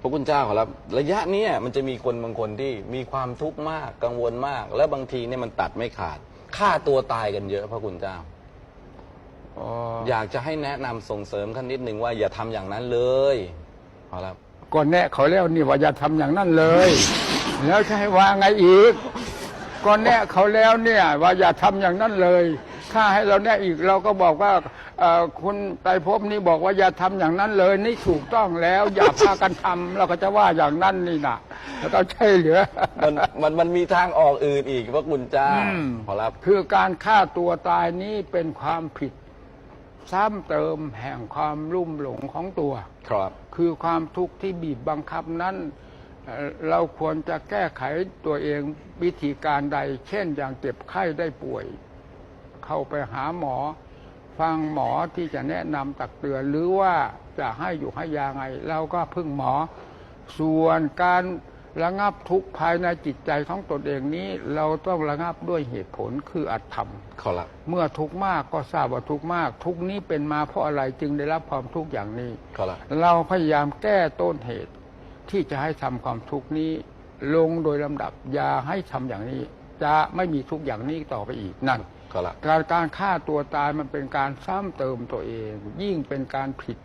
พระคุณเจ้าขอรับระยะเนี้ยมันจะมีคนบางคนที่มีความทุกข์มากกังวลมาก และบางทีเนี่ยมันตัดไม่ขาดฆ่าตัวตายกันเยอะพระคุณเจ้า อ๋ออยากจะให้แนะนำส่งเสริมขั้นนิดหนึ่งว่าอย่าทำอย่างนั้นเลยขอรับก่อนแนะเขาแล้วนี่ว่าอย่าทำอย่างนั้นเลย แล้วจะให้ว่าไงอีกก่อนแนะเขาแล้วเนี่ย ว่าอย่าทำอย่างนั้นเลย ถ้าให้เราแนะอีกเราก็บอกว่าเอ่อคุณไตรภพนี่บอกว่าอย่าทำอย่างนั้นเลยนี่ถูกต้องแล้ว อย่าพากันทำเราก็จะว่าอย่างนั้นนี่นะแล้วก็ใช่เหลือมันมันมันมีทางออกอื่นอีกพระคุณเจ้าอืมขอรับคือการฆ่าตัวตายนี้เป็นความผิดซ้ำเติมแห่งความลุ่มหลงของตัว ครับ คือความทุกข์ที่บีบบังคับนั้นเอ่อเราควรจะแก้ไขตัวเองวิธีการใด เช่นอย่างเจ็บไข้ได้ป่วย เข้าไปหาหมอ ฟังหมอที่จะแนะนำตักเตือนหรือว่าจะให้อยู่ให้ยาไง เราก็พึ่งหมอ ส่วนการระงับทุกข์ภายในจิตใจของตนเองนี้ เราต้องระงับด้วยเหตุผลคืออัตธรรมขอรับเมื่อทุกข์มากก็ทราบว่าทุกข์มาก ทุกข์นี้เป็นมาเพราะอะไรจึงได้รับความทุกข์อย่างนี้ขอรับเราพยายามแก้ต้นเหตุ ที่จะให้ทำความทุกข์นี้ ลงโดยลำดับอย่าให้ทำอย่างนี้ จะไม่มีทุกข์อย่างนี้ต่อไปอีกนั่น ขอรับการการฆ่าตัวตายมันเป็นการซ้ำเติมตัวเอง ยิ่งเป็นการผิด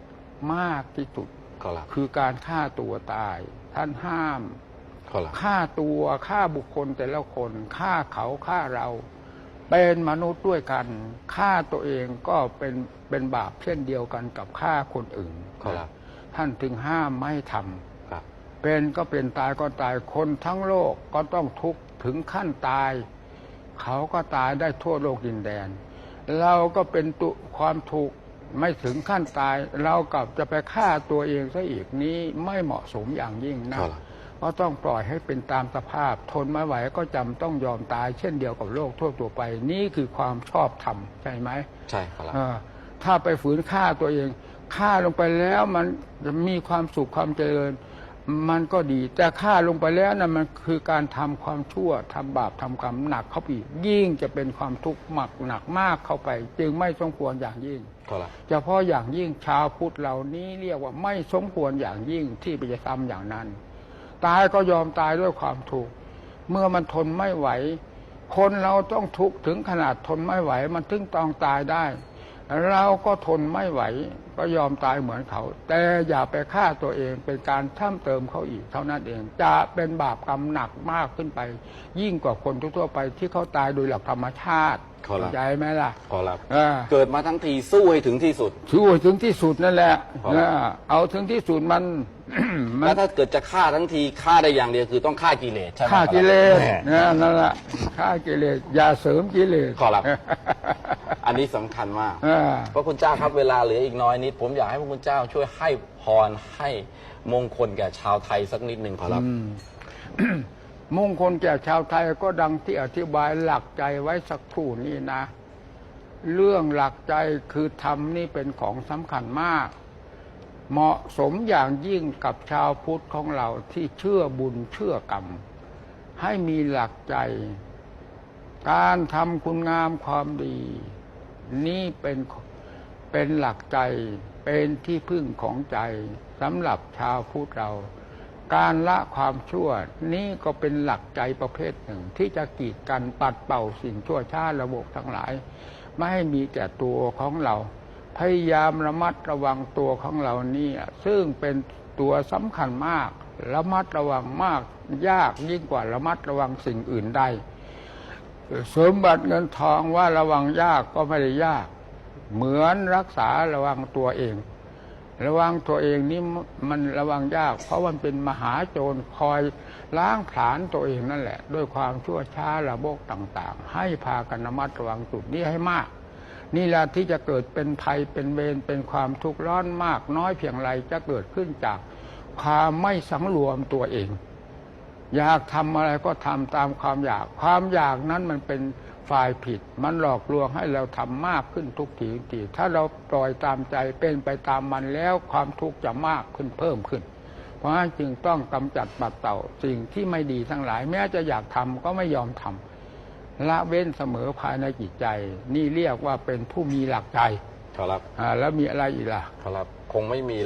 มากที่สุดขอรับคือการฆ่าตัวตาย ท่านห้ามขอรับฆ่าตัวฆ่าบุคคลแต่ละคนฆ่าเขาฆ่าเรา เป็นมนุษย์ด้วยกันฆ่าตัวเองก็เป็นเป็นบาปเช่นเดียวกันกับฆ่าคนอื่นขอรับท่านถึงห้ามไม่ให้ทำครับเป็นก็เป็นตายก็ตายคนทั้งโลกก็ต้องทุกข์ถึงขั้นตาย เขาก็ตายได้ทั่วโลกดินแดน เราก็เป็นตุความทุกข์ไม่ถึงขั้นตาย เรากลับจะไปฆ่าตัวเองซะอีกนี้ไม่เหมาะสมอย่างยิ่งนะครับก็ต้องปล่อยให้เป็นตามสภาพ ทนไม่ไหวก็จำต้องยอมตาย เช่นเดียวกับโลกทั่วตัวไป นี่คือความชอบธรรมใช่ไหมใช่ขอรับเออถ้าไปฝืนฆ่าตัวเองฆ่าลงไปแล้วมันจะมีความสุขความเจริญ มันก็ดี แต่ฆ่าลงไปแล้วนะมันคือการทำความชั่วทำบาปทำกรรมหนักเข้าไปอีกยิ่งจะเป็นความทุกข์หมักหนักมากเข้าไป จึงไม่สมควรอย่างยิ่งขอรับเฉพาะอย่างยิ่งชาวพุทธเหล่านี้เรียกว่าไม่สมควรอย่างยิ่งที่ไปจะทำอย่างนั้น ตายก็ยอมตายด้วยความทุกข์เมื่อมันทนไม่ไหว คนเราต้องทุกข์ถึงขนาดทนไม่ไหว มันถึงต้องตายได้ เราก็ทนไม่ไหว ก็ยอมตายเหมือนเขา แต่อย่าไปฆ่าตัวเองเป็นการท่ามเติมเขาอีก เท่านั้นเอง จะเป็นบาปกรรมหนักมากขึ้นไป ยิ่งกว่าคนทั่วๆไปที่เขาตายโดยหลักธรรมชาติขอรับเข้าใจไหมล่ะขอรับเออเกิดมาทั้งทีสู้ให้ถึงที่สุดช่วยถึงที่สุดนั่นแหละครับเออเอาถึงที่สุดมันมัแล้วนถ้าเกิดจะฆ่าทั้งทีฆ่าได้อย่างเดียวคือต้องฆ่ากิเลสใช่ไหมฆ่ากิเลสแน่นะนั่นแหละฆ่ากิเลสอย่าเสริมกิเลสขอรับ อันนี้สำคัญมากเออพระคุณเจ้าครับเวลาเหลืออีกน้อยนิด ผมอยากให้พระคุณเจ้าช่วยให้พรให้มงคลแก่ชาวไทยสักนิดหนึ่งขอรับ มงคลแก่ชาวไทยก็ดังที่อธิบายหลักใจไว้สักครู่นี้นะ เรื่องหลักใจคือธรรมนี่เป็นของสำคัญมาก เหมาะสมอย่างยิ่งกับชาวพุทธของเราที่เชื่อบุญเชื่อกรรม ให้มีหลักใจ การทำคุณงามความดี นี่เป็นเป็นหลักใจเป็นที่พึ่งของใจสำหรับชาวพุทธเรา การละความชั่วนี่ก็เป็นหลักใจประเภทหนึ่ง ที่จะกีดกันปัดเป่าสิ่งชั่วช้าระบบทั้งหลาย ไม่ให้มีแก่ตัวของเรา พยายามระมัดระวังตัวของเรานี่ซึ่งเป็นตัวสำคัญมาก ระมัดระวังมากยากยิ่งกว่าระมัดระวังสิ่งอื่นได้ สมบัติเงินทองว่าระวังยากก็ไม่ได้ยาก เหมือนรักษาระวังตัวเอง ระวังตัวเองนี่มันระวังยาก เพราะมันเป็นมหาโจรคอยล้างผลาญตัวเองนั่นแหละ ด้วยความชั่วช้าระบกต่างๆ ให้พากันระมัดระวังจุดนี้ให้มาก นี่แหละที่จะเกิดเป็นภัยเป็นเวรเป็นความทุกข์ร้อนมากน้อยเพียงไรจะเกิดขึ้นจากความไม่สังรวมตัวเอง อยากทำอะไรก็ทำตามความอยาก ความอยากนั้นมันเป็นฝ่ายผิด มันหลอกลวงให้เราทำมากขึ้นทุกทีทุกทีถ้าเราปล่อยตามใจเป็นไปตามมันแล้วความทุกข์จะมากขึ้นเพิ่มขึ้น เพราะฉะนั้นจึงต้องกำจัดปัดเต่าสิ่งที่ไม่ดีทั้งหลาย แม้จะอยากทำก็ไม่ยอมทำละเว้นเสมอภายในจิตใจ นี่เรียกว่าเป็นผู้มีหลักใจขอรับอ่าแล้วมีอะไรอีกล่ะขอรับ คงไม่มี